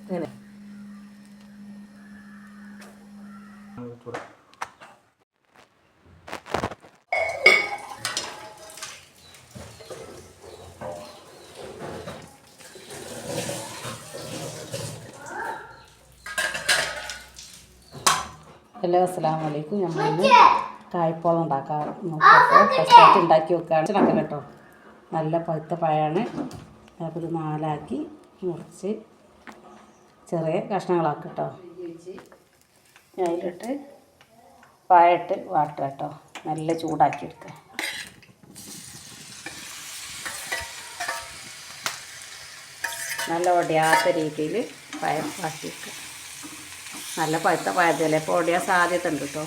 അങ്ങനെ ഹലോ അസ്സാം വലൈക്കും നമ്മൾ കായ്പോളം ഉണ്ടാക്കാൻ ഫസ്റ്റ് ഫസ്റ്റായിട്ട് ഉണ്ടാക്കി വെക്കുകയാണ് ഉണ്ടാക്കാം കേട്ടോ. നല്ല പഴുത്ത പഴമാണ്. അപ്പോൾ ഇത് നാലാക്കി മുറിച്ച് ചെറിയ കഷ്ണങ്ങളാക്കി കേട്ടോ. അതിലിട്ട് പഴയിട്ട് വാട്ടർ കേട്ടോ. നല്ല ചൂടാക്കി എടുക്കുക. നല്ല ഒടിയാത്ത രീതിയിൽ പഴം വാട്ടി വെക്കുക നല്ല പഴുത്ത പഴത്തല്ലേ ഇപ്പോൾ ഓടിയാൻ സാധ്യത ഉണ്ട് കേട്ടോ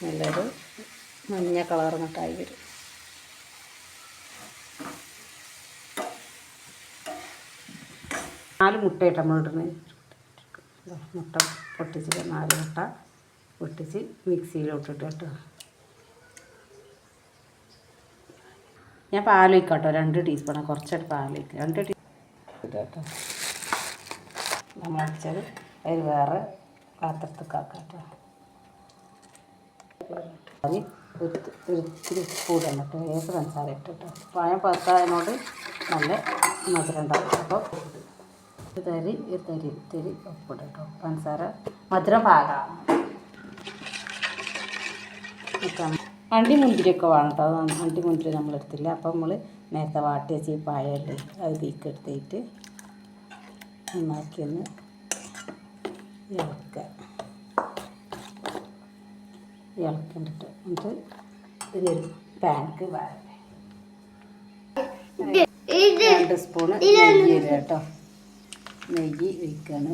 നല്ലൊരു മഞ്ഞ കളർ മിഠായി വരും. നാല് മുട്ടയിട്ട് ഇതാ മുട്ട പൊട്ടിച്ചിട്ട് നാല് മുട്ട പൊട്ടിച്ച് മിക്സിയിലോട്ടിട്ട് കേട്ടോ. ഞാൻ പാൽ വയ്ക്കട്ടോ രണ്ട് ടീസ്പൂൺ കുറച്ചായിട്ട് വയ്ക്കുക രണ്ട് ടീസ്പൂൺ കേട്ടോ നമ്മൾ അടിച്ചത് അതിൽ വേറെ പാത്രത്തിൽ ആക്കാം കേട്ടോ അത് ഒരു ഒരു ഇത്തിരി ഉപ്പ് ഇടണം കേട്ടോ. ഏത് പഞ്ചസാര ഇട്ടിട്ടോ പായം പത്തായതിനോട് നല്ല മധുരം ഉണ്ടാവും അപ്പോൾ ഒരു തരി ഒരു തരി തരി കേട്ടോ പഞ്ചസാര മധുരം പാകാം അണ്ടി മുന്തിരിയൊക്കെ വേണം കേട്ടോ. അണ്ടി മുന്തിരി നമ്മൾ എടുത്തില്ല അപ്പം നമ്മൾ നേരത്തെ വാട്ടി വെച്ച് ഈ പായല്ലേ അത് തീക്ക് എടുത്തിട്ട് നന്നാക്കി ഒന്ന് ഇളക്കുക ഇളക്കിണ്ടിട്ട് എന്നിട്ട് ഇതൊരു പാനക്ക് വാഴ രണ്ട് സ്പൂണ് നെയ്യ് കേട്ടോ. നെയ്യ് ഒഴിക്കുകയാണ്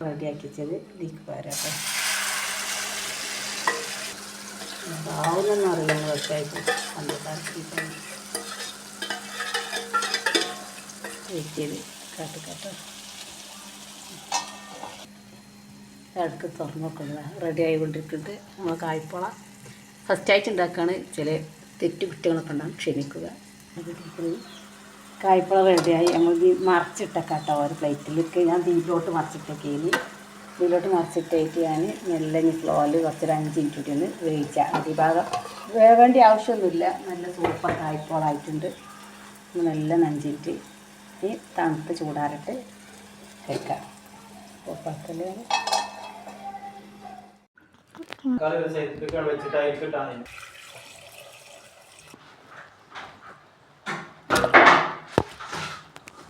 റെഡിയാക്കിച്ചത് ഇതിലേക്ക് വരാം കേട്ടോ ആവുന്നൊന്നും അറിയാം വെച്ചായിട്ട് പഞ്ചസാര വെച്ചത് കാട്ട് കേട്ടോ ഇടയ്ക്ക് തുറന്ന് നോക്കുന്നത് റെഡി ആയിക്കൊണ്ടിരിക്കുന്നത് നമ്മൾ കായ്പോള ഫസ്റ്റായിട്ട് ഉണ്ടാക്കുകയാണ് ചില തെറ്റ് കുറ്റങ്ങളൊക്കെ ഉണ്ടാകും ക്ഷമിക്കുക. കായ്പോള റെഡിയായി. ഞങ്ങൾ മറിച്ചിട്ടേക്കാട്ടോ ഒരു പ്ലേറ്റിലേക്ക് ഞാൻ തീയിലോട്ട് മറിച്ചിട്ടേക്കേന് ദീപിലോട്ട് മറിച്ചിട്ടേക്ക് ഞാൻ മെല്ലെ ഇനി ഫ്ലോയിൽ കുറച്ചൊരു അഞ്ച് മിനിറ്റ് കൂടി ഒന്ന് വേവിച്ച അടിഭാഗം വേവേണ്ട ആവശ്യമൊന്നുമില്ല. നല്ല സൂപ്പർ കായ്പോളായിട്ടുണ്ട് നല്ല മിനിറ്റ് ഈ തണുത്ത് ചൂടാറിട്ട് വെക്കാം. ഉപ്പാക്കല്ലേ കളി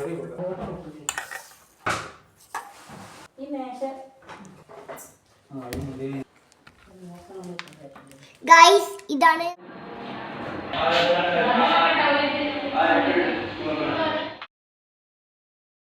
വെച്ചിട്ട് അതിൽ കിട്ടാൻ ഗൈസ് ഇതാണ് ആ